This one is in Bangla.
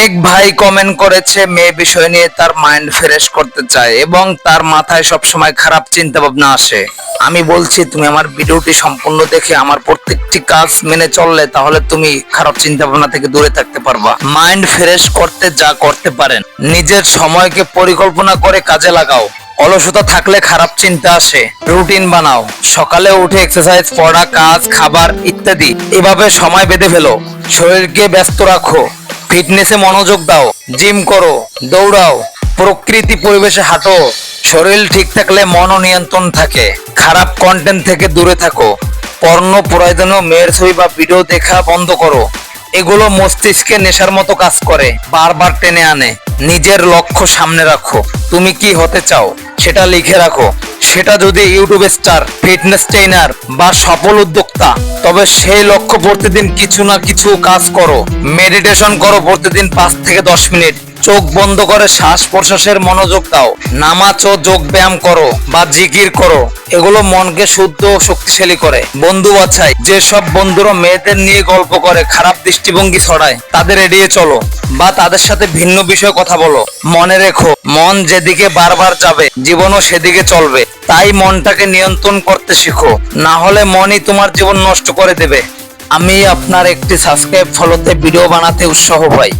এক ভাই কমেন্ট করেছে, মেয়ে বিষয় নিয়ে তার মাইন্ড ফ্রেশ করতে চায় এবং তার মাথায় সবসময় খারাপ চিন্তা ভাবনা আসে। আমি বলছি, তুমি আমার ভিডিওটি সম্পূর্ণ দেখে আমার প্রত্যেকটি কাজ মেনে চললে তাহলে তুমি খারাপ চিন্তা ভাবনা থেকে দূরে থাকতে পারবা। মাইন্ড ফ্রেশ করতে যা করতে পারেন। নিজের সময়কে পরিকল্পনা করে কাজে লাগাও। অলসতা থাকলে খারাপ চিন্তা আসে। রুটিন বানাও। সকালে উঠে এক্সারসাইজ পড়া, কাজ, খাবার ইত্যাদি। এভাবে সময় বেঁধে ফেলো। শরীরকে ব্যস্ত রাখো। ফিটনেসে মনোযোগ দাও, জিম করো, দৌড়াও, প্রকৃতি পরিবেশে হাঁটো, শরীর ঠিক থাকলে মনও নিয়ন্ত্রণ থাকে, খারাপ কন্টেন্ট থেকে দূরে থাকো, পর্ণ প্রয়োজনীয় মেয়ের ছবি বা ভিডিও দেখা বন্ধ করো, এগুলো মস্তিষ্কে নেশার মতো কাজ করে, বারবার টেনে আনে, নিজের লক্ষ্য সামনে রাখো, তুমি কি হতে চাও? সেটা লিখে রাখো। সেটা যদি ইউটিউব স্টার, ফিটনেস ট্রেনার বা সফল উদ্যোক্তা, তবে সেই লক্ষ্য প্রতিদিন কিছু না কিছু কাজ করো। মেডিটেশন করো প্রতিদিন পাঁচ থেকে দশ মিনিট। চোখ বন্ধ করে শ্বাস প্রশ্বাসের মনোযোগ দাও। নামাজ ও যোগ ব্যায়াম করো বা জিকির করো। এগুলো মনকে শুদ্ধ ও শক্তিশালী করে। বন্ধু বাছাই, যেসব বন্ধুরা মেয়েদের নিয়ে গল্প করে, খারাপ দৃষ্টিভঙ্গি ছড়ায়, তাদের এড়িয়ে চলো। বা তাদের সাথে ভিন্ন বিষয়ে কথা বলো। মনে রেখো, মন যেদিকে বারবার যাবে, জীবনও সেদিকে চলবে। তাই মনটাকে নিয়ন্ত্রণ করতে শিখো। না হলে মনই তোমার জীবন নষ্ট করে দেবে। আমি আপনার একটি সাবস্ক্রাইব ফলোতে ভিডিও বানাতে উৎসাহ পাই।